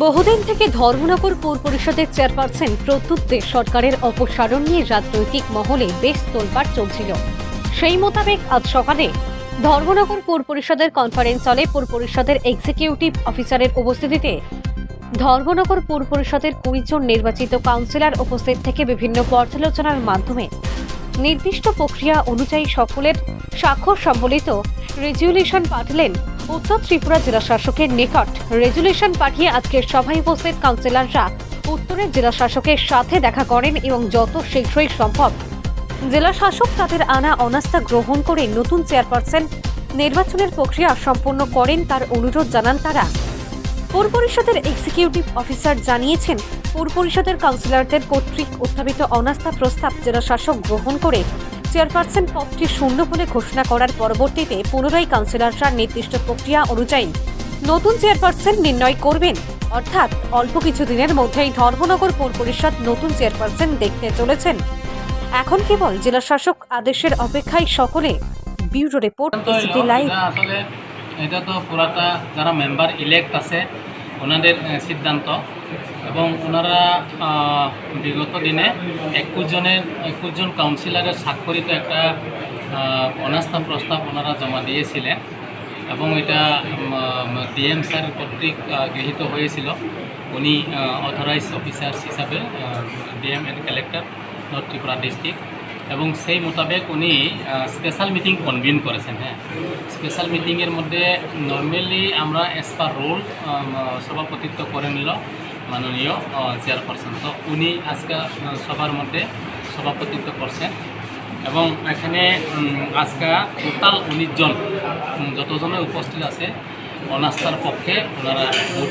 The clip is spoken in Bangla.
বহুদিন থেকে ধর্মনগর পৌর পরিষদের চেয়ারপারসন প্রদ্যুৎ দে সরকারের অপসারণ নিয়ে রাজনৈতিক মহলে বেশ তোলপাড় চলছিল। সেই মোতাবেক আজ সকালে ধর্মনগর পৌর পরিষদের কনফারেন্স হলে পৌর পরিষদের এক্সিকিউটিভ অফিসারের উপস্থিতিতে ধর্মনগর পৌর পরিষদের কুড়ি জন নির্বাচিত কাউন্সিলর উপস্থিত থেকে বিভিন্ন পর্যালোচনার মাধ্যমে নির্দিষ্ট প্রক্রিয়া অনুযায়ী সকলের স্বাক্ষর সম্বলিত রেজুলেশন পাঠালেন উত্তর ত্রিপুরা জেলা শাসকের নিকট রেজুলেশন পাঠিয়ে আজকের সভায় উপস্থিত কাউন্সিলররা উত্তরের জেলা শাসকের সাথে দেখা করেন এবং যত শীঘ্রই সম্ভব জেলা শাসক তাদের আনা অনাস্থা গ্রহণ করে নতুন চেয়ারপারসন নির্বাচনের প্রক্রিয়া সম্পন্ন করেন তার অনুরোধ জানান তারা। পৌর পরিষদের এক্সিকিউটিভ অফিসার জানিয়েছেন, পৌর পরিষদের কাউন্সিলরদের কর্তৃক উত্থাপিত অনাস্থা প্রস্তাব জেলা শাসক গ্রহণ করে চেয়ারপারসন পদটি শূন্য বলে ঘোষণা করার পরবর্তীতে পুনরায় কাউন্সিলররা নির্দিষ্ট প্রক্রিয়া অনুযায়ী নতুন চেয়ারপারসন নির্ণয় করবেন। অর্থাৎ অল্প কিছু দিনের মধ্যেই ধর্মনগর পৌর পরিষদ নতুন চেয়ারপারসন দেখতে চলেছেন। এখন কেবল জেলা শাসক আদেশের অপেক্ষায় সকলে। Bureau report city live. আসলে এটা তো পুরাটা যারা মেম্বার ইলেক্ট আছে ওনাদের সিদ্ধান্ত। এবং ওনারা বিগত দিনে একুশ জনের, একুশ জন কাউন্সিলরের স্বাক্ষরিত একটা অনাস্থা প্রস্তাব ওনারা জমা দিয়েছিলেন এবং এটা ডিএম স্যার কর্তৃক গৃহীত হয়েছিল। উনি অথরাইজ অফিসার হিসাবে DM and collector North Tripura district এবং সেই মোতাবেক উনি স্পেশাল মিটিং কনভিন করেছেন হ্যাঁ। স্পেশাল মিটিংয়ের মধ্যে নর্মালি আমরা অ্যাজ পার রোল সভাপতিত্ব করে নিল মাননীয় চেয়ারপারসন তো উনি আজকে সবার মধ্যে সভাপতিত্ব করছেন এবং এখানে আজকে টোটাল উনিশজন যতজনে উপস্থিত আছে অনাস্থার পক্ষে ওনারা ভোট